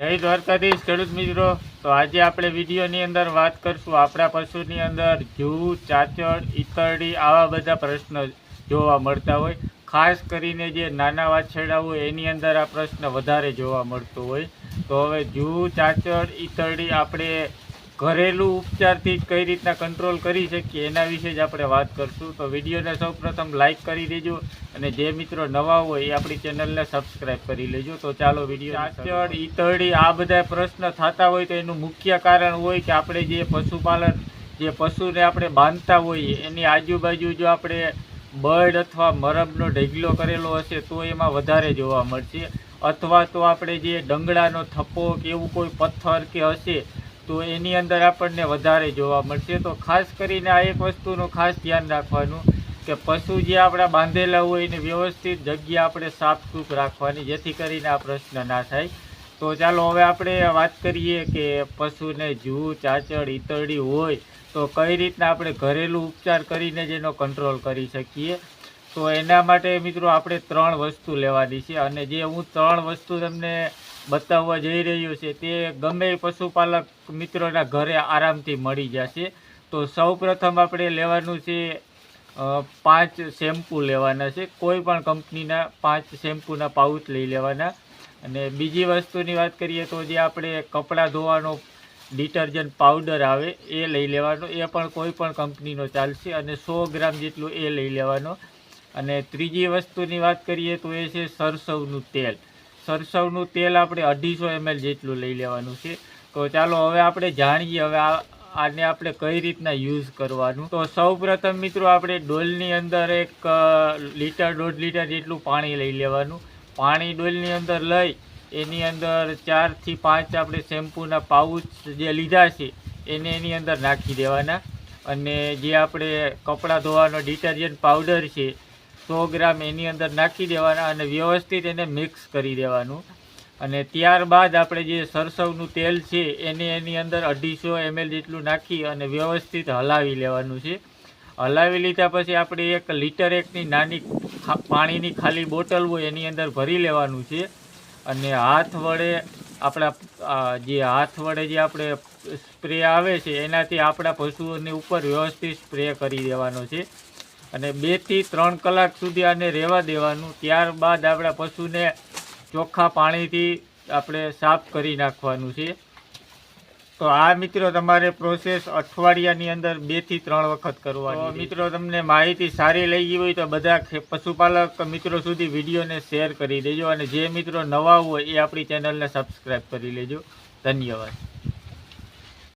જય દ્વારકાધીશ, ખેડૂત મિત્રો. તો આજે આપણે વિડીયોની અંદર વાત કરશું આપણા પશુની અંદર જૂ ચાચડ ઈતરડી આવા બધા પ્રશ્ન જોવા મળતા હોય. ખાસ કરીને જે નાના વાછરડા હોય, એની અંદર આ પ્રશ્ન વધારે જોવા મળતો હોય. તો હવે જૂ ચાચડ ઈતરડી આપણે ઘરેલું ઉપચારથી જ કઈ રીતના કંટ્રોલ કરી શકીએ એના વિશે જ આપણે વાત કરશું. તો વિડીયોને સૌપ્રથમ લાઈક કરી દેજો અને જે મિત્રો નવા હોય એ આપણી ચેનલને સબસ્ક્રાઈબ કરી લેજો. તો ચાલો વીડિયો ચાચડ, ઈતરડી આ બધા પ્રશ્ન થતા હોય તો એનું મુખ્ય કારણ હોય કે આપણે જે પશુપાલન, જે પશુને આપણે બાંધતા હોઈએ, એની આજુબાજુ જો આપણે બર્ડ અથવા મરબનો ઢગલો કરેલો હશે તો એમાં વધારે જોવા મળશે. અથવા તો આપણે જે ડંગળાનો થપ્પો કે એવું કોઈ પથ્થર કે હશે તો એની અંદર આપણને વધારે જોવા મળશે. તો ખાસ કરીને આ એક વસ્તુનું ખાસ ધ્યાન રાખવાનું કે પશુ જે આપણા બાંધેલા હોય એને વ્યવસ્થિત જગ્યા આપણે સાફસૂફ રાખવાની, જેથી કરીને આ પ્રશ્ન ના થાય. તો ચાલો હવે આપણે વાત કરીએ કે પશુને જૂ ચાચડ ઈતરડી હોય તો કઈ રીતના આપણે ઘરેલું ઉપચાર કરીને જ એનો કંટ્રોલ કરી શકીએ? તો એના માટે મિત્રો આપણે ત્રણ વસ્તુ લેવાની છે અને જે હું ત્રણ વસ્તુ તમને બતાવવા જઈ રહ્યો છે. તે ગમે પશુપાલક મિત્રોના ઘરે આરામથી મળી જશે. તો સૌપ્રથમ આપણે લેવાનું છે પાંચ શેમ્પૂ લેવાના છે. કોઈ પણ કંપનીના પાંચ શેમ્પૂના પાઉચ લઈ લેવાના. અને બીજી વસ્તુની વાત કરીએ તો જે આપણે કપડાં ધોવાનો ડિટર્જન્ટ પાવડર આવે એ લઈ લેવાનો. એ પણ કોઈ પણ કંપનીનો ચાલશે અને સો ગ્રામ જેટલું એ લઈ લેવાનો. અને ત્રીજી વસ્તુની વાત કરીએ તો એ છે સરસવનું તેલ. સરસવનું તેલ આપણે અઢીસો એમએલ જેટલું લઈ લેવાનું છે. તો ચાલો હવે આપણે જાણીએ હવે આ આને આપણે કઈ રીતના યુઝ કરવાનું. તો સૌપ્રથમ મિત્રો આપણે ડોલની અંદર એક લીટર, દોઢ લીટર જેટલું પાણી લઈ લેવાનું. પાણી ડોલની અંદર લઈ, એની અંદર ચારથી પાંચ આપણે શેમ્પૂના પાઉચ જે લીધા છે, એને એની અંદર નાખી દેવાના. અને જે આપણે કપડાં ધોવાનો ડિટર્જન્ટ પાવડર છે સો ગ્રામ એની અંદર નાખી દેવાના અને વ્યવસ્થિત એને મિક્સ કરી દેવાનું. અને ત્યારબાદ આપણે જે સરસવનું તેલ છે, એને એની અંદર અઢીસો એમએલ જેટલું નાખી અને વ્યવસ્થિત હલાવી લેવાનું છે. હલાવી લીધા પછી આપણે એક લીટર એકની નાની પાણીની ખાલી બોટલ હોય એની અંદર ભરી લેવાનું છે. અને હાથ વડે આપણા જે હાથ વડે જે આપણે સ્પ્રે આવે છે, એનાથી આપણા પશુઓની ઉપર વ્યવસ્થિત સ્પ્રે કરી દેવાનો છે. અને બેથી ત્રણ કલાક સુધી આને રહેવા દેવાનું. ત્યારબાદ આપણા પશુને ચોખ્ખા પાણીથી આપણે સાફ કરી નાખવાનું છે. તો આ મિત્રો તમારે પ્રોસેસ અઠવાડિયાની અંદર બેથી ત્રણ વખત કરવાની મિત્રો તમને માહિતી સારી લઈ ગઈ હોય તો બધા પશુપાલક મિત્રો સુધી વિડીયોને શેર કરી દેજો અને જે મિત્રો નવા હોય એ આપણી ચેનલને સબસ્ક્રાઈબ કરી લેજો. ધન્યવાદ.